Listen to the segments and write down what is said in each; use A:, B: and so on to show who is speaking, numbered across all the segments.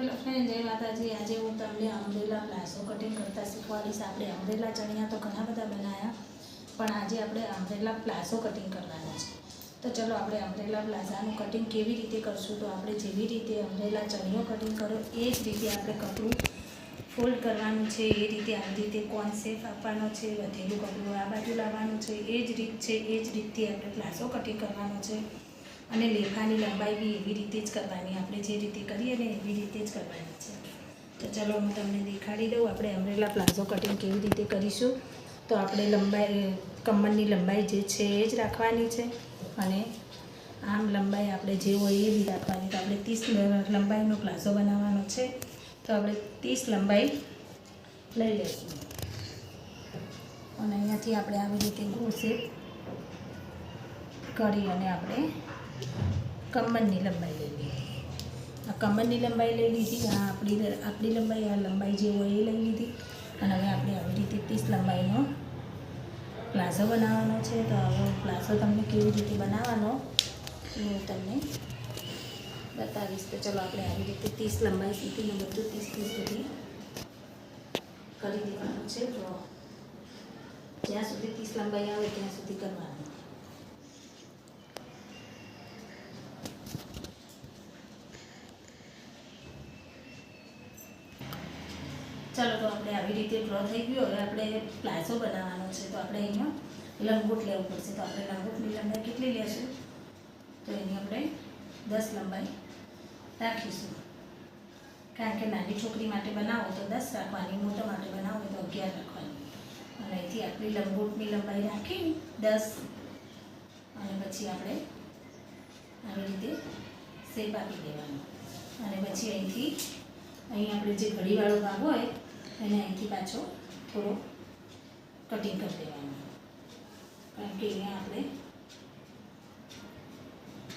A: Hello friend જય માતાજી. આજે હું તમને અમરેલા પ્લાઝો કટિંગ કરતાં શીખવાડીશ. આપણે અમરેલા ચણિયા તો ઘણા બધા બનાવ્યા પણ આજે આપણે અમરેલા પ્લાઝો કટિંગ કરવાના છે. તો ચલો આપણે અમરેલા પ્લાઝાનું કટિંગ કેવી રીતે કરશું? તો આપણે જેવી રીતે અમરેલા ચણિયો કટિંગ કરો એ જ રીતે આપણે કપડું ફોલ્ડ કરવાનું છે, એ રીતે આવી રીતે કોન્સેપ્ટ આપવાનો છે, વધેલું કપડું આ બાજુ લાવવાનું છે, એ જ રીત છે, એ જ રીતથી આપણે પ્લાઝો કટિંગ કરવાનો છે. અને લેખાની લંબાઈ બી એવી રીતે જ કરવાની. આપણે જે રીતે કરીએ ને એવી રીતે જ કરવાની છે. તો ચાલો હું તમને દેખાડી દઉં. આપણે અમરેલા પ્લાઝો કટિંગ કેવી રીતે કરીશું. તો આપણે લંબાઈ, કમરની લંબાઈ જે છે એ જ રાખવાની છે. અને આમ લંબાઈ આપણે જે હોય એવી રાખવાની. તો આપણે ત્રીસ લંબાઈનો પ્લાઝો બનાવવાનો છે. તો આપણે ત્રીસ લંબાઈ લઈ લઈશું. અને અહીંયાથી આપણે આવી રીતે ગોળ કરી અને આપણે કમરની લંબાઈ લઈ લીધી. આ કમરની લંબાઈ લઈ લીધી, આ આપણી આપણી લંબાઈ, આ લંબાઈ જે હોય એ લઈ લીધી. અને હવે આપણે આવી રીતે ત્રીસ લંબાઈનો પ્લાઝો બનાવવાનો છે. તો હવે પ્લાઝો તમને કેવી રીતે બનાવવાનો હું તમને બતાવીશ. તો ચલો આપણે આવી રીતે ત્રીસ લંબાઈ સુધીનું બધું ત્રીસ ત્રીસ સુધી કરી દેવાનું છે. તો જ્યાં સુધી ત્રીસ લંબાઈ આવે ત્યાં સુધી કરવાનું. ચાલો તો આપણે આવી રીતે ડ્રો થઈ ગયો. હવે આપણે પ્લાઝો બનાવવાનો છે. તો આપણે અહીંયા લંગોટ લેવું પડશે. તો આપણે લંગોટની લંબાઈ કેટલી લેશું? તો એની આપણે દસ લંબાઈ રાખીશું. કારણ કે નાની છોકરી માટે બનાવો તો દસ રાખવાની, મોટા માટે બનાવો તો અગિયાર રાખવાની. અને અહીંથી આપણી લંગોટની લંબાઈ રાખી દસ. અને પછી આપણે આવી રીતે શેપ આપી દેવાનો. અને પછી અહીંથી, અહીં આપણે જે ઘડીવાળો ભાગ હોય એને અહીંથી પાછો થોડો કટિંગ કરી દેવાનો. કારણ કે અહીંયા આપણે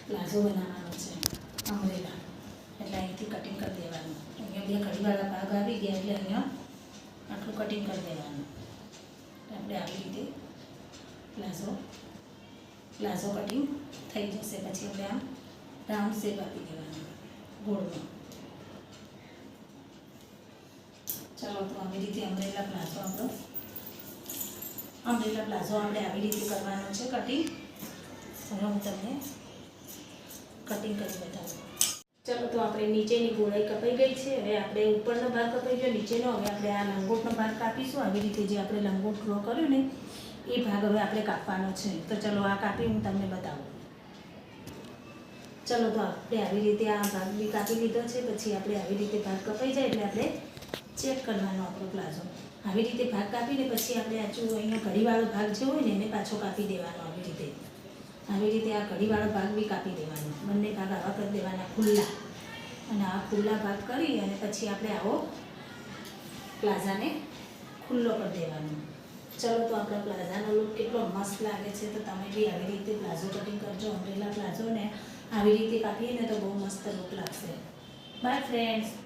A: પ્લાઝો બનાવવાનો છે, અમરેલા. એટલે અહીંથી કટિંગ કરી દેવાનું. અહીંયા બે ઘડીવાળા ભાગ આવી ગયા એટલે અહીંયા આટલું કટિંગ કરી દેવાનું. આપણે આવી રીતે પ્લાઝો પ્લાઝો કટિંગ થઈ જશે. પછી આપણે આમ રાઉન્ડ શેપ આપી દેવાનો, ગોળમાં. ચાલો, તો આવી રીતે અમરેલા પ્લાઝો આપણો. અમરેલા પ્લાઝો આપણે આવી રીતે કરવાનો છે કટિંગ હવે હું તમને કટિંગ કરી બતાવું. ચાલો, તો આપણે નીચેની ગોળાઈ કપાઈ ગઈ છે. હવે આપણે ઉપરનો ભાગ કપાઈ ગયો, નીચેનો. હવે આપણે આ લંગોટનો ભાગ કાપીશું. આવી રીતે જે આપણે લંગોટ ડ્રો કર્યો ને, એ ભાગ હવે આપણે કાપવાનો છે. તો ચલો, આ કાપી હું તમને બતાવું. ચલો, તો આપણે આવી રીતે આ ભાગ બી કાપી લીધો છે. પછી આપણે આવી રીતે ભાગ કપાઈ જાય એટલે આપણે ચેક કરવાનો આપણો પ્લાઝો. આવી રીતે ભાગ કાપીને પછી આપણે આચું અહીંયા ઘડીવાળો ભાગ જે હોય ને, એને પાછો કાપી દેવાનો આવી રીતે. આવી રીતે આ ઘડીવાળો ભાગ બી કાપી દેવાનો. બંને ભાગ આવા કરી દેવાના ખુલ્લા. અને આ ખુલ્લા ભાગ કરી અને પછી આપણે આવો પ્લાઝાને ખુલ્લો કરી દેવાનો. ચલો તો આપણા પ્લાઝાનો લુક કેટલો મસ્ત લાગે છે. તો તમે બી આવી રીતે પ્લાઝો કટિંગ કરજો અમરેલા પ્લાઝો ને આવી રીતે કાપીએ ને તો બહુ મસ્ત લુક લાગશે. By friends